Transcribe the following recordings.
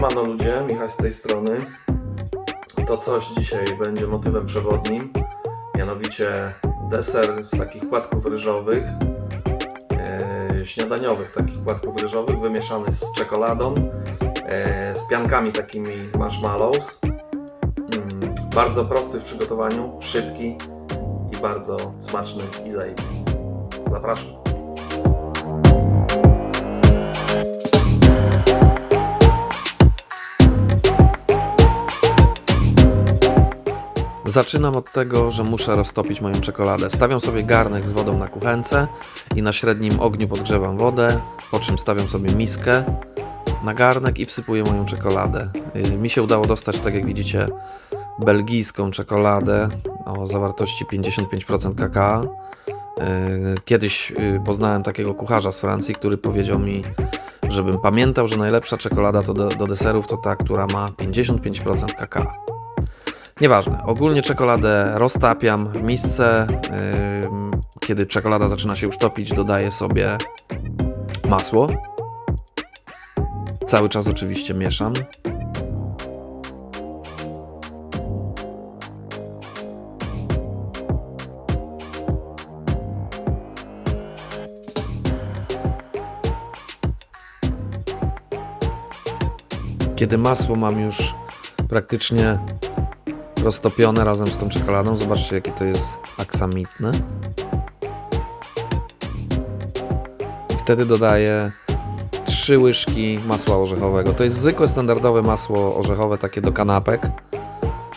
Siemano ludzie, Michał z tej strony. To coś dzisiaj będzie motywem przewodnim, mianowicie deser z takich płatków ryżowych, e, śniadaniowych takich płatków ryżowych, wymieszany z czekoladą, e, z piankami takimi marshmallows. Mm, bardzo prosty w przygotowaniu, szybki i bardzo smaczny i zajebisty. Zapraszam. Zaczynam od tego, że muszę roztopić moją czekoladę. Stawiam sobie garnek z wodą na kuchence i na średnim ogniu podgrzewam wodę, po czym stawiam sobie miskę na garnek i wsypuję moją czekoladę. Yy, Mi się udało dostać, tak jak widzicie, belgijską czekoladę o zawartości 55% kakao. Yy, Kiedyś yy, poznałem takiego kucharza z Francji, który powiedział mi, żebym pamiętał, że najlepsza czekolada to do, do deserów to ta, która ma 55% kakao. Nieważne. Ogólnie czekoladę roztapiam w misce. Kiedy czekolada zaczyna się już topić, dodaję sobie masło. Cały czas oczywiście mieszam. Kiedy masło mam już praktycznie roztopione razem z tą czekoladą. Zobaczcie, jakie to jest aksamitne. Wtedy dodaję trzy łyżki masła orzechowego. To jest zwykłe, standardowe masło orzechowe, takie do kanapek.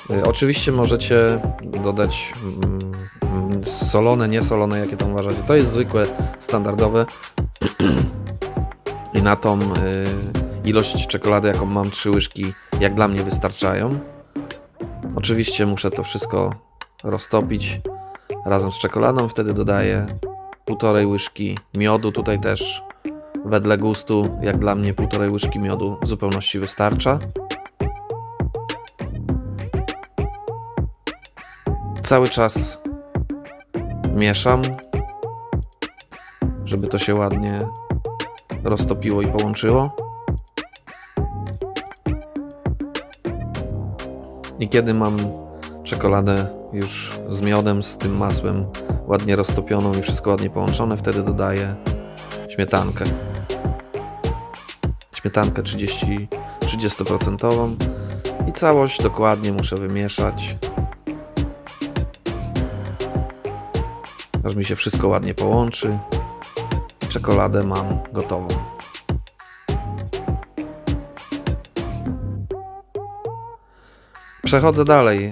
Y, Oczywiście możecie dodać mm, mm, solone, niesolone, jakie tam uważacie. To jest zwykłe, standardowe. I na tą y, ilość czekolady, jaką mam, trzy łyżki, jak dla mnie wystarczają. Oczywiście muszę to wszystko roztopić razem z czekoladą. Wtedy dodaję półtorej łyżki miodu. Tutaj też wedle gustu, jak dla mnie, półtorej łyżki miodu w zupełności wystarcza. Cały czas mieszam, żeby to się ładnie roztopiło i połączyło. I kiedy mam czekoladę już z miodem, z tym masłem ładnie roztopioną i wszystko ładnie połączone, wtedy dodaję śmietankę. Śmietankę 30, 30% i całość dokładnie muszę wymieszać. Aż mi się wszystko ładnie połączy. Czekoladę mam gotową. Przechodzę dalej. Yy,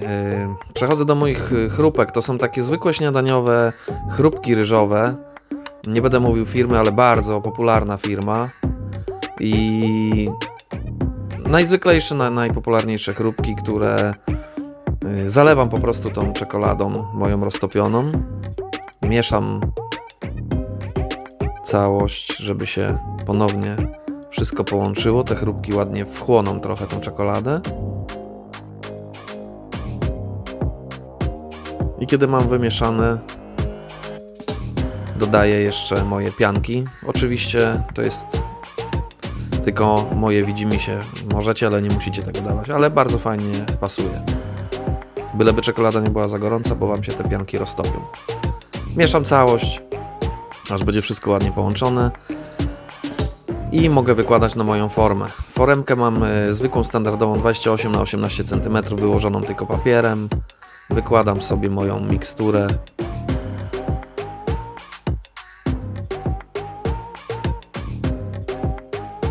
Przechodzę do moich y, chrupek. To są takie zwykłe śniadaniowe chrupki ryżowe. Nie będę mówił firmy, ale bardzo popularna firma. I najzwyklejsze, na- najpopularniejsze chrupki, które y, zalewam po prostu tą czekoladą moją roztopioną. Mieszam całość, żeby się ponownie wszystko połączyło. Te chrupki ładnie wchłoną trochę tą czekoladę. I kiedy mam wymieszane, dodaję jeszcze moje pianki. Oczywiście to jest tylko moje widzimy się. Możecie, ale nie musicie tego dawać, ale bardzo fajnie pasuje. Byleby czekolada nie była za gorąca, bo wam się te pianki roztopią. Mieszam całość, aż będzie wszystko ładnie połączone. I mogę wykładać na moją formę. Foremkę mam e, zwykłą, standardową 28 na 18 cm, wyłożoną tylko papierem. Wykładam sobie moją miksturę.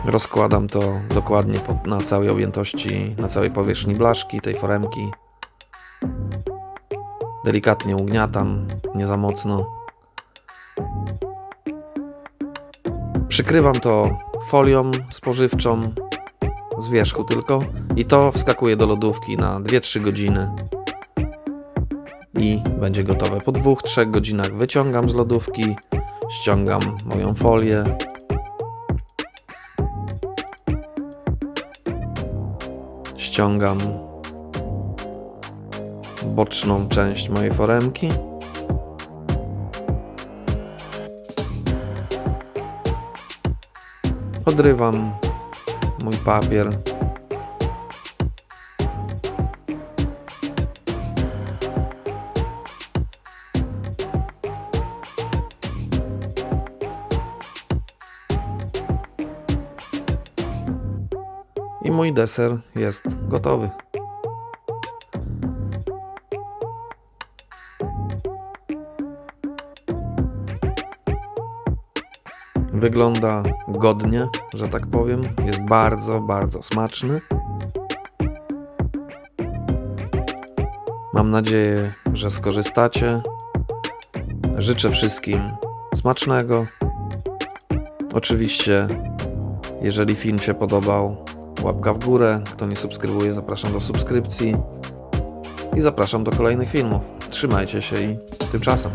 Rozkładam to dokładnie na całej objętości, na całej powierzchni blaszki, tej foremki. Delikatnie ugniatam, nie za mocno. Przykrywam to folią spożywczą z wierzchu tylko i to wskakuje do lodówki na 2-3 godziny i będzie gotowe. Po 2-3 godzinach wyciągam z lodówki, ściągam moją folię. Ściągam boczną część mojej foremki. Odrywam mój papier I mój deser jest gotowy. Wygląda godnie, że tak powiem. Jest bardzo, bardzo smaczny. Mam nadzieję, że skorzystacie. Życzę wszystkim smacznego. Oczywiście, jeżeli film się podobał, łapka w górę. Kto nie subskrybuje, zapraszam do subskrypcji. I zapraszam do kolejnych filmów. Trzymajcie się i tymczasem.